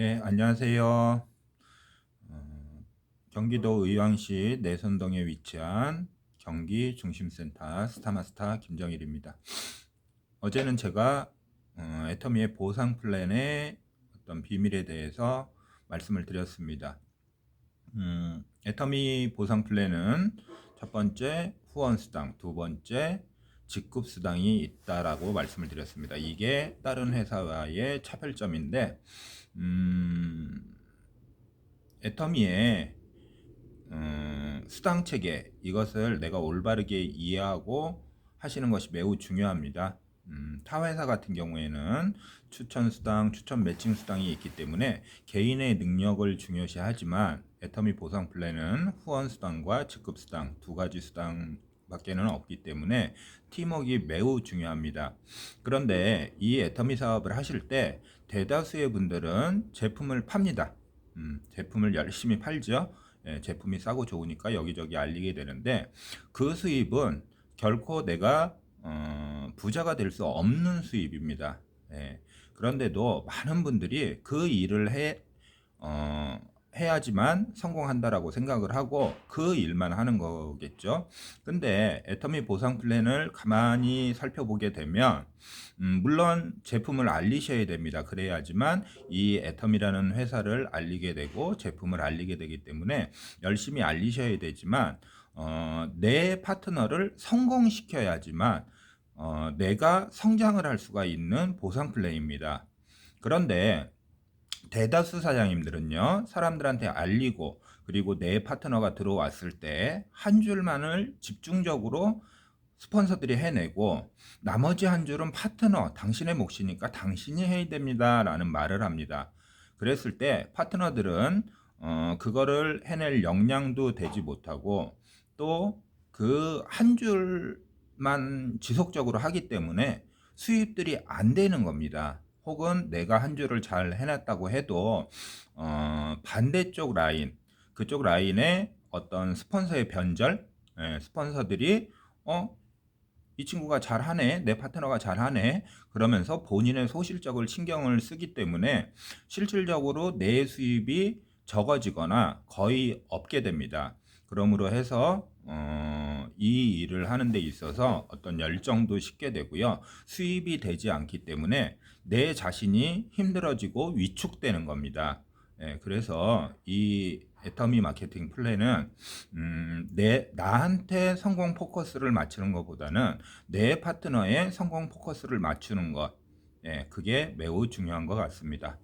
네, 안녕하세요. 어, 경기도 의왕시 내선동에 위치한 경기 중심센터 스타마스타 김정일입니다. 어제는 제가 어, 애터미의 보상 플랜의 어떤 비밀에 대해서 말씀을 드렸습니다. 음, 애터미 보상 플랜은 첫 번째 후원 수당, 두 번째 직급 수당이 있다라고 말씀을 드렸습니다. 이게 다른 회사와의 차별점인데 음, 애터미의 음, 수당 체계 이것을 내가 올바르게 이해하고 하시는 것이 매우 중요합니다. 음, 타 회사 같은 경우에는 추천 수당, 추천 매칭 수당이 있기 때문에 개인의 능력을 중요시하지만 애터미 보상 플랜은 후원 수당과 직급 수당 두 가지 수당 밖에는 없기 때문에 팀워크가 매우 중요합니다. 그런데 이 애터미 사업을 하실 때 대다수의 분들은 제품을 팝니다. 음, 제품을 열심히 팔죠. 예, 제품이 싸고 좋으니까 여기저기 알리게 되는데 그 수입은 결코 내가 어, 부자가 될 수 없는 수입입니다. 예, 그런데도 많은 분들이 그 일을 해 어, 해야지만 성공한다라고 생각을 하고 그 일만 하는 거겠죠. 근데 애터미 보상 플랜을 가만히 살펴보게 되면 음, 물론 제품을 알리셔야 됩니다. 그래야지만 이 애터미라는 회사를 알리게 되고 제품을 알리게 되기 때문에 열심히 알리셔야 되지만 어, 내 파트너를 성공시켜야지만 어, 내가 성장을 할 수가 있는 보상 플랜입니다. 그런데 대다수 사장님들은요, 사람들한테 알리고, 그리고 내 파트너가 들어왔을 때 한 줄만을 집중적으로 스폰서들이 해내고, 나머지 한 줄은 파트너, 당신의 몫이니까 당신이 해야 됩니다. 라는 말을 합니다. 그랬을 때 파트너들은, 어, 그거를 해낼 역량도 되지 못하고, 또 그 한 줄만 지속적으로 하기 때문에 수입들이 안 되는 겁니다. 혹은 내가 한 줄을 잘 해놨다고 해도 어, 반대쪽 라인 그쪽 라인에 어떤 스폰서의 변절 예, 스폰서들이 어, 이 친구가 잘하네 내 파트너가 잘하네 그러면서 본인의 소실적을 신경을 쓰기 때문에 실질적으로 내 수입이 적어지거나 거의 없게 됩니다. 그러므로 해서 어, 이 일을 하는 데 있어서 어떤 열정도 식게 되고요. 수입이 되지 않기 때문에 내 자신이 힘들어지고 위축되는 겁니다. 예, 그래서 이 애터미 마케팅 플랜은 음, 내 나한테 성공 포커스를 맞추는 것보다는 내 파트너의 성공 포커스를 맞추는 것, 예, 그게 매우 중요한 것 같습니다.